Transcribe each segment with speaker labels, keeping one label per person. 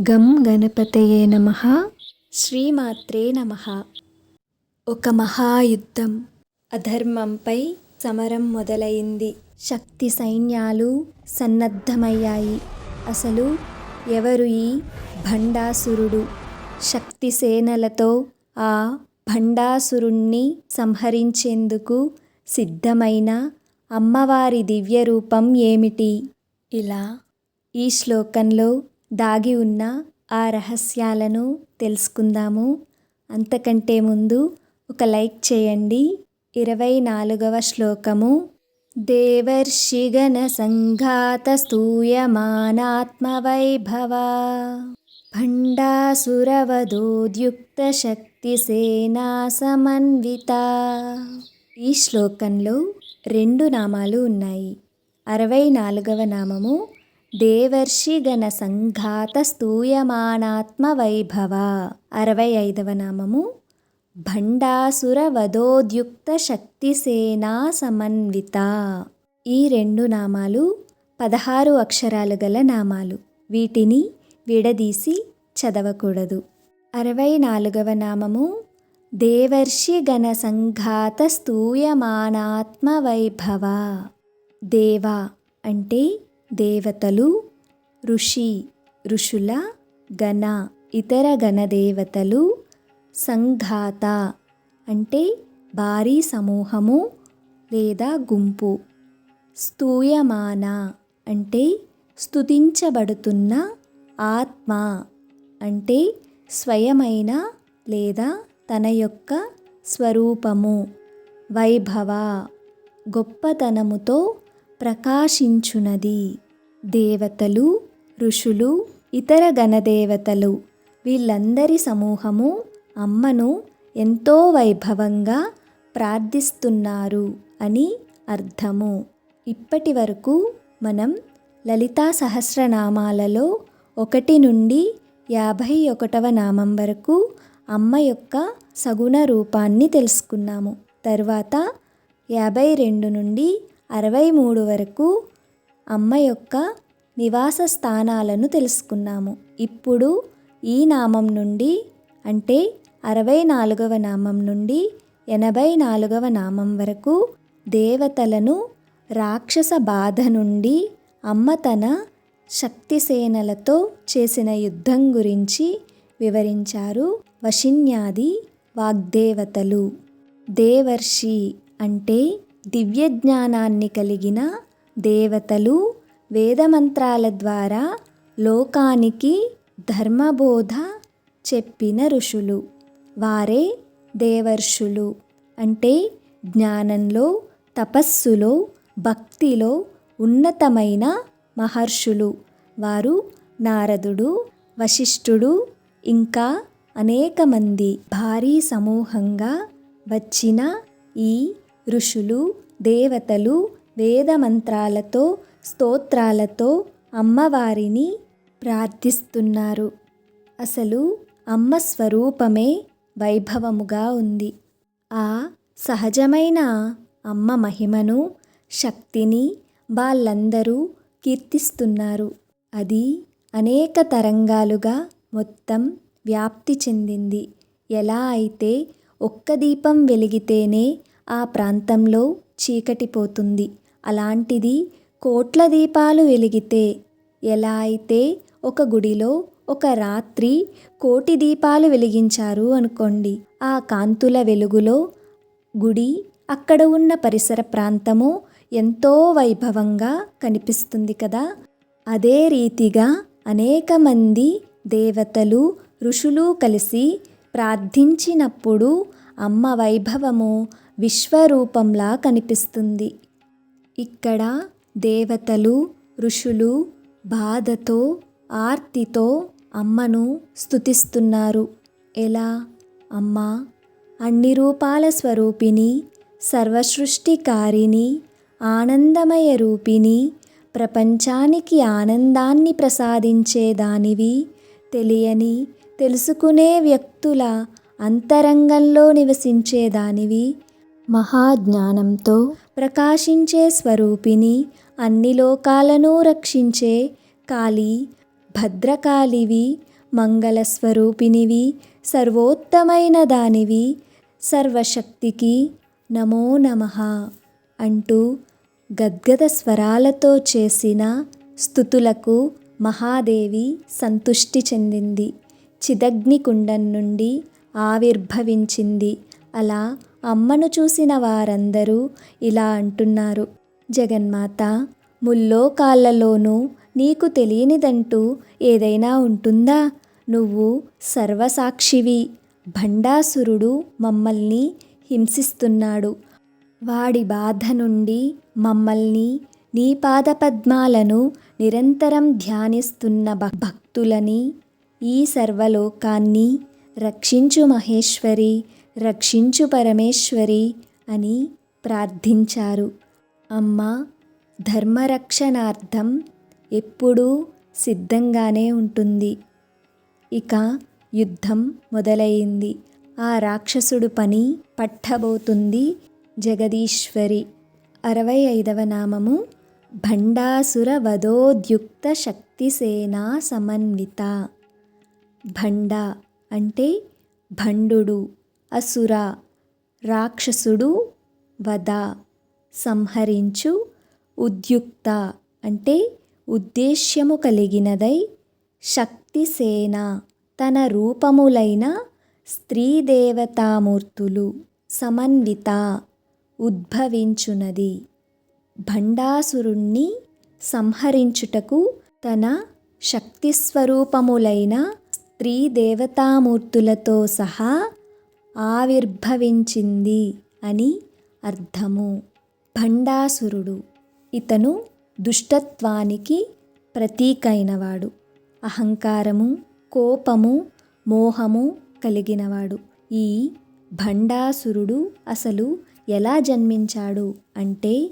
Speaker 1: గం గణపతయే నమ. శ్రీమాత్రే నమ. ఒక మహాయుద్ధం. అధర్మంపై సమరం మొదలైంది. శక్తి సైన్యాలు సన్నద్ధమయ్యాయి. అసలు ఎవరు ఈ భండాసురుడు? శక్తి సేనలతో ఆ భండాసురుణ్ణి సంహరించేందుకు సిద్ధమైన అమ్మవారి దివ్య రూపం ఏమిటి? ఇలా ఈ శ్లోకంలో దాగి ఉన్న ఆ రహస్యాలను తెలుసుకుందాము. అంతకంటే ముందు ఒక లైక్ చేయండి. ఇరవై నాలుగవ శ్లోకము. దేవర్షిగణ సంఘాత స్తూయమానాత్మవైభవ. భండాసురవదోద్యుక్త శక్తి సేనా సమన్విత ఈ శ్లోకంలో రెండు నామాలు ఉన్నాయి. అరవై నాలుగవ నామము దేవర్షిగణ సంఘాత స్తూయమానాత్మవైభవ అరవై ఐదవ నామము. భండాసుర వధోద్యుక్త శక్తిసేనా సమన్విత. ఈ రెండు నామాలు పదహారు అక్షరాలు గల నామాలు. వీటిని విడదీసి చదవకూడదు. అరవై నాలుగవ నామము. దేవర్షి గణ సంఘాత స్తూయమానాత్మవైభవ దేవా అంటే దేవతలు ఋషి ఋషుల గణ ఇతర గణదేవతలు సంఘాత అంటే భారీ సమూహము లేదా గుంపు. స్తూయమాన అంటే స్తుతించబడుతున్న ఆత్మ అంటే స్వయమైన లేదా తన యొక్క స్వరూపము. వైభవ గొప్పతనముతో ప్రకాశించునది. దేవతలు ఋషులు ఇతర గణదేవతలు వీళ్ళందరి సమూహము అమ్మను ఎంతో వైభవంగా ప్రార్థిస్తున్నారు అని అర్థము. ఇప్పటి వరకు మనం లలితా సహస్రనామాలలో ఒకటి నుండి యాభై ఒకటవ నామం వరకు అమ్మ యొక్క సగుణ రూపాన్ని తెలుసుకున్నాము. తర్వాత యాభై రెండు నుండి అరవై మూడు వరకు అమ్మ యొక్క నివాస స్థానాలను తెలుసుకున్నాము. ఇప్పుడు ఈ నామం నుండి అంటే అరవై నాలుగవ నామం నుండి ఎనభై నాలుగవ నామం వరకు దేవతలను రాక్షస బాధ నుండి అమ్మ తన శక్తిసేనలతో చేసిన యుద్ధం గురించి వివరించారు వశిన్యాది వాగ్దేవతలు. దేవర్షి అంటే దివ్య జ్ఞానాన్ని కలిగిన దేవతలు వేదమంత్రాల ద్వారా లోకానికి ధర్మబోధ చెప్పిన ఋషులు. వారే దేవర్షులు. అంటే జ్ఞానంలో తపస్సులో భక్తిలో ఉన్నతమైన మహర్షులు. వారు నారదుడు వశిష్ఠుడు ఇంకా అనేక మంది భారీ సమూహంగా వచ్చిన ఈ ఋషులు దేవతలు వేదమంత్రాలతో స్తోత్రాలతో అమ్మవారిని ప్రార్థిస్తున్నారు. అసలు అమ్మ స్వరూపమే వైభవముగా ఉంది. ఆ సహజమైన అమ్మ మహిమను శక్తిని వాళ్ళందరూ కీర్తిస్తున్నారు. అది అనేక తరంగాలుగా మొత్తం వ్యాప్తి చెందింది. ఎలా అయితే ఒక్క దీపం వెలిగితేనే ఆ ప్రాంతంలో చీకటిపోతుంది. అలాంటిది కోట్ల దీపాలు వెలిగితే ఎలా అయితే ఒక గుడిలో ఒక రాత్రి కోటి దీపాలు వెలిగించారు అనుకోండి. ఆ కాంతుల వెలుగులో గుడి అక్కడ ఉన్న పరిసర ప్రాంతము ఎంతో వైభవంగా కనిపిస్తుంది కదా. అదే రీతిగా అనేక మంది దేవతలు ఋషులు కలిసి ప్రార్థించినప్పుడు అమ్మ వైభవము విశ్వరూపంలా కనిపిస్తుంది. ఇక్కడ దేవతలు ఋషులు బాధతో ఆర్తితో అమ్మను స్థుతిస్తున్నారు ఎలా? అమ్మ అన్ని రూపాల స్వరూపిణి సర్వసృష్టికారిణి ఆనందమయ రూపిణి ప్రపంచానికి ఆనందాన్ని ప్రసాదించేదానివి తెలియని తెలుసుకునే వ్యక్తుల అంతరంగంలో నివసించేదానివి మహాజ్ఞానంతో ప్రకాశించే స్వరూపిణి అన్ని లోకాలను రక్షించే కాళీ భద్రకాళివి మంగళస్వరూపిణివి సర్వోత్తమైన దానివి సర్వశక్తికి నమో నమః అంటూ గద్గద స్వరాలతో చేసిన స్థుతులకు మహాదేవి సంతుష్టి చెందింది. చిదగ్నికుండం నుండి ఆవిర్భవించింది. అలా అమ్మను చూసిన వారందరూ ఇలా అంటున్నారు. జగన్మాత ముల్లోకాళ్ళలోనూ నీకు తెలియనిదంటూ ఏదైనా ఉంటుందా? నువ్వు సర్వసాక్షివి భండాసురుడు మమ్మల్ని హింసిస్తున్నాడు. వాడి బాధ నుండి మమ్మల్ని నీ పాదపద్మాలను నిరంతరం ధ్యానిస్తున్న భ- భక్తులని ఈ సర్వలోకాన్ని రక్షించు మహేశ్వరి రక్షించు పరమేశ్వరి అని ప్రార్థించారు. అమ్మ ధర్మరక్షణార్థం ఎప్పుడూ సిద్ధంగానే ఉంటుంది. ఇక యుద్ధం మొదలైంది. ఆ రాక్షసుడు పని పట్టబోతుంది జగదీశ్వరి. అరవై ఐదవ నామము భండాసుర వధోద్యుక్త శక్తిసేనా సమన్విత. భండ అంటే భండుడు. అసుర రాక్షసుడు వధ సంహరించు ఉద్యుక్త అంటే ఉద్దేశ్యము కలిగినదై శక్తిసేన తన రూపములైన స్త్రీ దేవతామూర్తులు సమన్విత ఉద్భవించునది. భండాసురుణ్ణి సంహరించుటకు తన శక్తిస్వరూపములైన స్త్రీదేవతామూర్తులతో స్త్రీ దేవతామూర్తులతో సహా ఆవిర్భవించింది అని అర్థము. భండాసురుడు ఇతను దుష్టత్వానికి ప్రతీకైనవాడు. అహంకారము కోపము మోహము కలిగినవాడు. ఈ భండాసురుడు అసలు ఎలా జన్మించాడు అంటే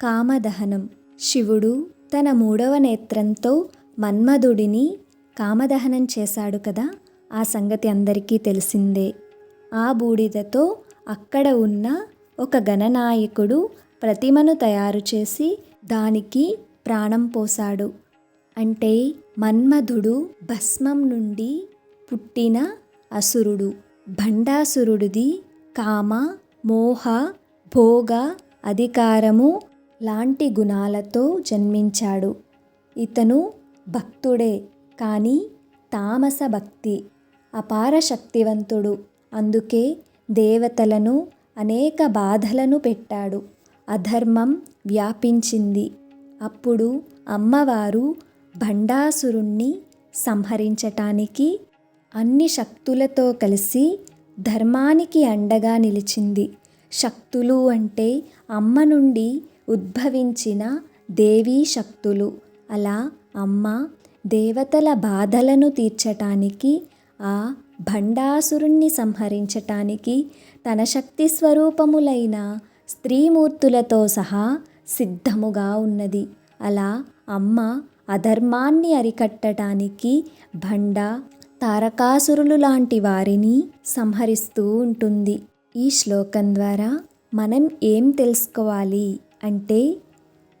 Speaker 1: కామదహనం. శివుడు తన మూడవ నేత్రంతో మన్మధుడిని కామదహనం చేశాడు కదా? ఆ సంగతి అందరికీ తెలిసిందే. ఆ బూడిదతో అక్కడ ఉన్న ఒక గణనాయకుడు ప్రతిమను తయారు చేసి దానికి ప్రాణం పోశాడు. అంటే మన్మధుడు భస్మం నుండి పుట్టిన అసురుడు. భండాసురుడిది కామ మోహ భోగ అధికారము లాంటి గుణాలతో జన్మించాడు. ఇతను భక్తుడే కానీ తామస భక్తి అపార శక్తివంతుడు. అందుకే దేవతలను అనేక బాధలను పెట్టాడు. అధర్మం వ్యాపించింది. అప్పుడు అమ్మవారు భండాసురుణ్ణి సంహరించటానికి అన్ని శక్తులతో కలిసి ధర్మానికి అండగా నిలిచింది. శక్తులు అంటే అమ్మ నుండి ఉద్భవించిన దేవీ శక్తులు. అలా అమ్మ దేవతల బాధలను తీర్చటానికి ఆ భండాసురుణ్ణి సంహరించటానికి తన శక్తి స్వరూపములైన స్త్రీమూర్తులతో సహా సిద్ధముగా ఉన్నది. అలా అమ్మ అధర్మాన్ని అరికట్టడానికి భండ తారకాసురులు లాంటి వారిని సంహరిస్తూ ఉంటుంది. ఈ శ్లోకం ద్వారా మనం ఏం తెలుసుకోవాలి అంటే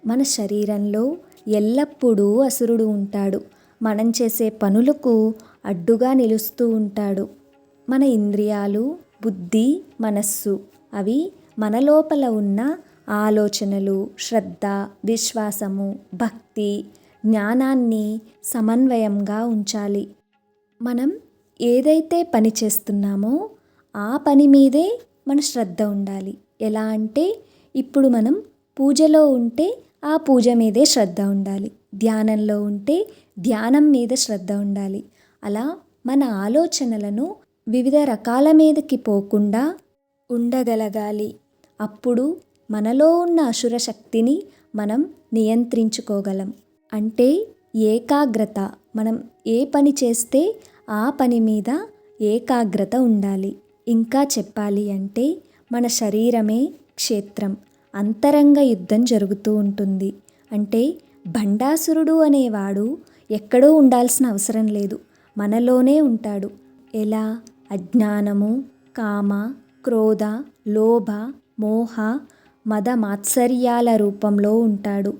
Speaker 1: మన శరీరంలో ఎల్లప్పుడూ అసురుడు ఉంటాడు. మనం చేసే పనులకు అడ్డుగా నిలుస్తూ ఉంటాడు. మన ఇంద్రియాలు బుద్ధి మనస్సు అవి మన లోపల ఉన్న ఆలోచనలు శ్రద్ధ విశ్వాసము భక్తి జ్ఞానాన్ని సమన్వయంగా ఉంచాలి. మనం ఏదైతే పని చేస్తున్నామో ఆ పని మీదే మన శ్రద్ధ ఉండాలి. ఎలా అంటే ఇప్పుడు మనం పూజలో ఉంటే ఆ పూజ మీదే శ్రద్ధ ఉండాలి. ధ్యానంలో ఉంటే ధ్యానం మీద శ్రద్ధ ఉండాలి. అలా మన ఆలోచనలను వివిధ రకాల మీదకి పోకుండా ఉండగలగాలి. అప్పుడు మనలో ఉన్న అసుర శక్తిని మనం నియంత్రించుకోగలం. అంటే ఏకాగ్రత. మనం ఏ పని చేస్తే ఆ పని మీద ఏకాగ్రత ఉండాలి. ఇంకా చెప్పాలి అంటే మన శరీరమే క్షేత్రం. అంతరంగ యుద్ధం జరుగుతూ ఉంటుంది. అంటే భండాసురుడు అనేవాడు ఎక్కడో ఉండాల్సిన అవసరం లేదు. మనలోనే ఉంటాడు. ఎలా? అజ్ఞానము కామ క్రోధ లోభ మోహ మద మాత్సర్యాల రూపంలో ఉంటాడు.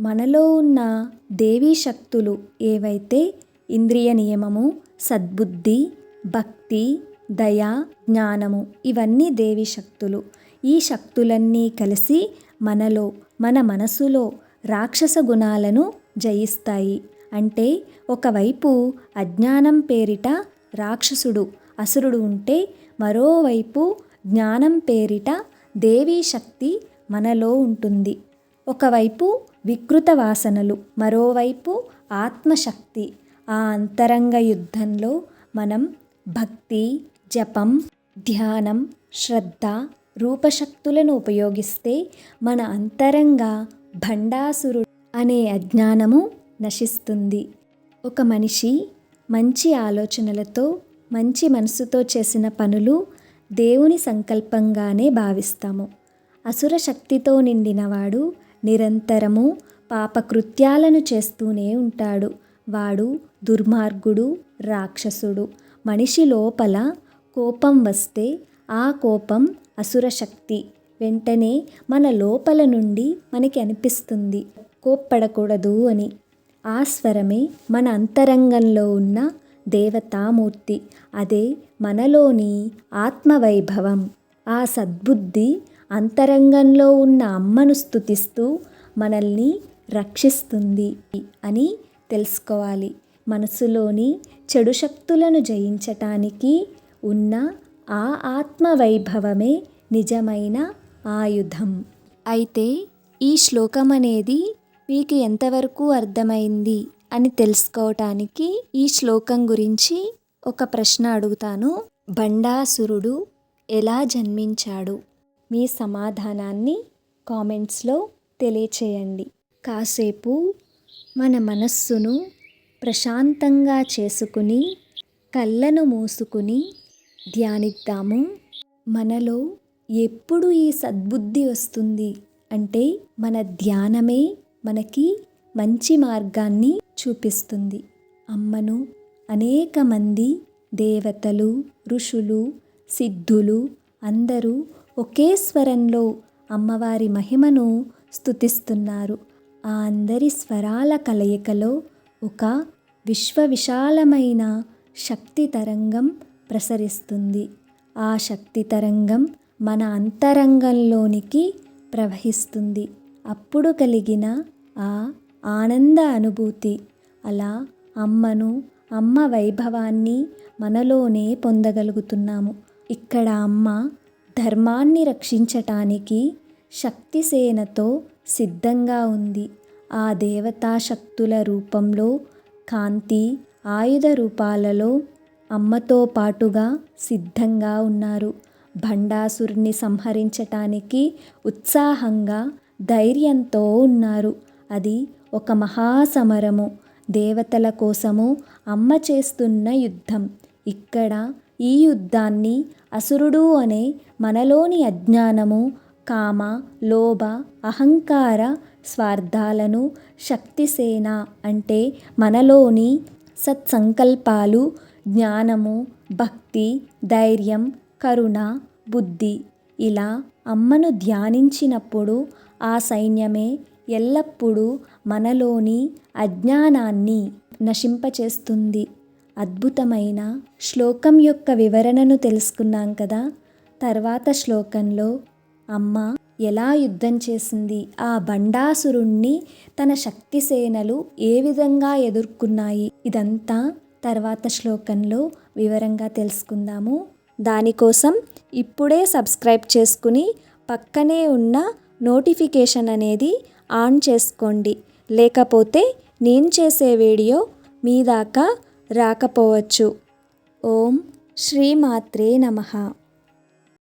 Speaker 1: మనలో ఉన్న దేవీ శక్తులు ఏవైతే ఇంద్రియ నియమము సద్బుద్ధి భక్తి దయ జ్ఞానము ఇవన్నీ దేవి శక్తులు. ఈ శక్తులన్నీ కలిసి మనలో మన మనసులో రాక్షస గుణాలను జయిస్తాయి. అంటే ఒకవైపు అజ్ఞానం పేరిట రాక్షసుడు అసురుడు ఉంటే మరోవైపు జ్ఞానం పేరిట దేవీ శక్తి మనలో ఉంటుంది. ఒకవైపు వికృత వాసనలు మరోవైపు ఆత్మశక్తి. ఆ అంతరంగ యుద్ధంలో మనం భక్తి జపం ధ్యానం శ్రద్ధ రూపశక్తులను ఉపయోగిస్తే మన అంతరంగ భండాసురుడు అనే అజ్ఞానము నశిస్తుంది. ఒక మనిషి మంచి ఆలోచనలతో మంచి మనసుతో చేసిన పనులు దేవుని సంకల్పంగానే భావిస్తాము. అసుర శక్తితో నిండినవాడు నిరంతరము పాపకృత్యాలను చేస్తూనే ఉంటాడు. వాడు దుర్మార్గుడు రాక్షసుడు. మనిషి లోపల కోపం వస్తే ఆ కోపం అసుర శక్తి. వెంటనే మన లోపల నుండి మనకి అనిపిస్తుంది కోప్పడకూడదు అని. ఆ స్వరమే మన అంతరంగంలో ఉన్న దేవతామూర్తి. అదే మనలోని ఆత్మవైభవం. ఆ సద్బుద్ధి అంతరంగంలో ఉన్న అమ్మను స్థుతిస్తూ మనల్ని రక్షిస్తుంది అని తెలుసుకోవాలి. మనసులోని చెడు శక్తులను జయించటానికి ఉన్న ఆ ఆత్మవైభవమే నిజమైన ఆయుధం. అయితే ఈ శ్లోకం అనేది మీకు ఎంతవరకు అర్థమైంది అని తెలుసుకోవటానికి ఈ శ్లోకం గురించి ఒక ప్రశ్న అడుగుతాను. బండాసురుడు ఎలా జన్మించాడు? మీ సమాధానాన్ని కామెంట్స్లో తెలియచేయండి. కాసేపు మన మనస్సును ప్రశాంతంగా చేసుకుని కళ్ళను మూసుకుని ధ్యానిద్దాము. మనలో ఎప్పుడు ఈ సద్బుద్ధి వస్తుంది అంటే మన ధ్యానమే మనకి మంచి మార్గాన్ని చూపిస్తుంది. అమ్మను అనేక మంది దేవతలు ఋషులు సిద్ధులు అందరూ ఒకే స్వరంలో అమ్మవారి మహిమను స్థుతిస్తున్నారు ఆ అందరి స్వరాల కలయికలో ఒక విశ్వవిశాలమైన శక్తి తరంగం ప్రసరిస్తుంది. ఆ శక్తి తరంగం మన అంతరంగంలోనికి ప్రవహిస్తుంది. అప్పుడు కలిగిన ఆ ఆనంద అనుభూతి. అలా అమ్మను అమ్మ వైభవాన్ని మనలోనే పొందగలుగుతున్నాము. ఇక్కడ అమ్మ ధర్మాన్ని రక్షించటానికి శక్తిసేనతో సిద్ధంగా ఉంది. ఆ దేవతా శక్తుల రూపంలో కాంతి ఆయుధ రూపాలలో అమ్మతో పాటుగా సిద్ధంగా ఉన్నారు. భండాసురుని సంహరించటానికి ఉత్సాహంగా ధైర్యంతో ఉన్నారు. అది ఒక మహాసమరము. దేవతల కోసము అమ్మ చేస్తున్న యుద్ధం. ఇక్కడ ఈ యుద్ధాన్ని అసురుడు అనే మనలోని అజ్ఞానము కామ లోభ అహంకార స్వార్థాలను శక్తిసేన అంటే మనలోని సత్సంకల్పాలు జ్ఞానము భక్తి ధైర్యం కరుణ బుద్ధి ఇలా అమ్మను ధ్యానించినప్పుడు ఆ సైన్యమే ఎల్లప్పుడూ మనలోని అజ్ఞానాన్ని నశింపచేస్తుంది. అద్భుతమైన శ్లోకం యొక్క వివరణను తెలుసుకున్నాం కదా? తర్వాత శ్లోకంలో అమ్మ ఎలా యుద్ధం చేసింది? ఆ బండాసురుణ్ణి తన శక్తి సేనలు ఏ విధంగా ఎదుర్కొన్నాయి? ఇదంతా తర్వాత శ్లోకంలో వివరంగా తెలుసుకుందాము. దానికోసం ఇప్పుడే సబ్స్క్రైబ్ చేసుకుని పక్కనే ఉన్న నోటిఫికేషన్ అనేది ఆన్ చేసుకోండి. లేకపోతే నేను చేసే వీడియో మీ దాకా రాకపోవచ్చు. ఓం శ్రీమాత్రే నమః.